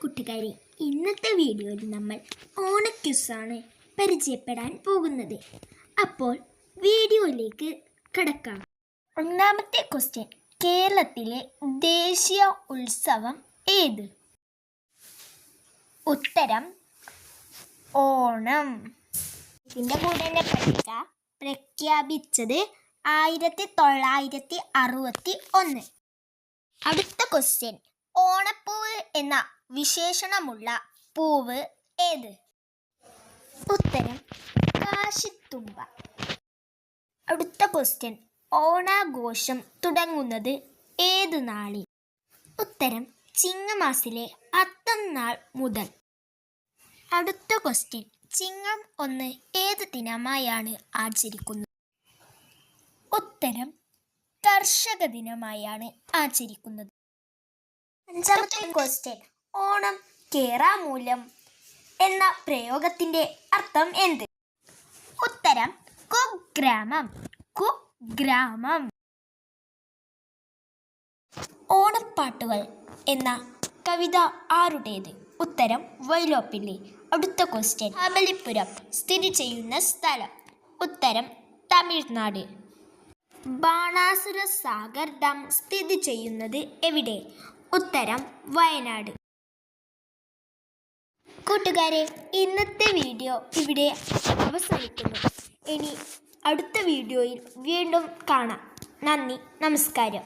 കൂട്ടുകാരെ ഇന്നത്തെ വീഡിയോയിൽ നമ്മൾ ഓണക്യുസാണ് പരിചയപ്പെടാൻ പോകുന്നത്. അപ്പോൾ വീഡിയോയിലേക്ക് കടക്കാം. ഒന്നാമത്തെ ക്വസ്റ്റ്യൻ കേരളത്തിലെ ദേശീയ ഉത്സവം ഏത്? ഉത്തരം ഓണം. ഇതിന്റെ കൂടെ തന്നെ പട്ടിക പ്രഖ്യാപിച്ചത് ആയിരത്തി തൊള്ളായിരത്തി അറുപത്തി ഒന്ന്. അടുത്ത ക്വസ്റ്റ്യൻ ഓണപ്പൂവ് എന്ന വിശേഷണമുള്ള പൂവ് ഏത്? ഉത്തരം കാശിത്തുമ്പ. അടുത്ത ക്വസ്റ്റ്യൻ ഓണാഘോഷം തുടങ്ങുന്നത് ഏത് നാളിൽ? ഉത്തരം ചിങ്ങമാസിലെ അത്തം നാൾ മുതൽ. അടുത്ത ക്വസ്റ്റ്യൻ ചിങ്ങം ഒന്ന് ഏത് ദിനമായാണ് ആചരിക്കുന്നത്? ഉത്തരം കർഷക ദിനമായാണ് ആചരിക്കുന്നത്. അഞ്ചാമത്തെ ക്വസ്റ്റ്യൻ ഓണം കേറാമൂലം എന്ന പ്രയോഗത്തിന്റെ അർത്ഥം എന്ത്? ഉത്തരം കുഗ്രാമം. കുഗ്രാമം. ഓണപ്പാട്ടുകൾ എന്ന കവിത ആരുടേത്? ഉത്തരം വൈലോപ്പിള്ളി അടുത്ത ക്വസ്റ്റ്യൻ മഹാബലിപുരം സ്ഥിതി ചെയ്യുന്ന സ്ഥലം. ഉത്തരം തമിഴ്നാട്. ബാണാസുര സാഗർ ഡാം സ്ഥിതി ചെയ്യുന്നത് എവിടെ? ഉത്തരം വയനാട്. കൂട്ടുകാരെ ഇന്നത്തെ വീഡിയോ ഇവിടെ അവസാനിക്കുന്നു. ഇനി അടുത്ത വീഡിയോയിൽ വീണ്ടും കാണാം. നന്ദി നമസ്കാരം.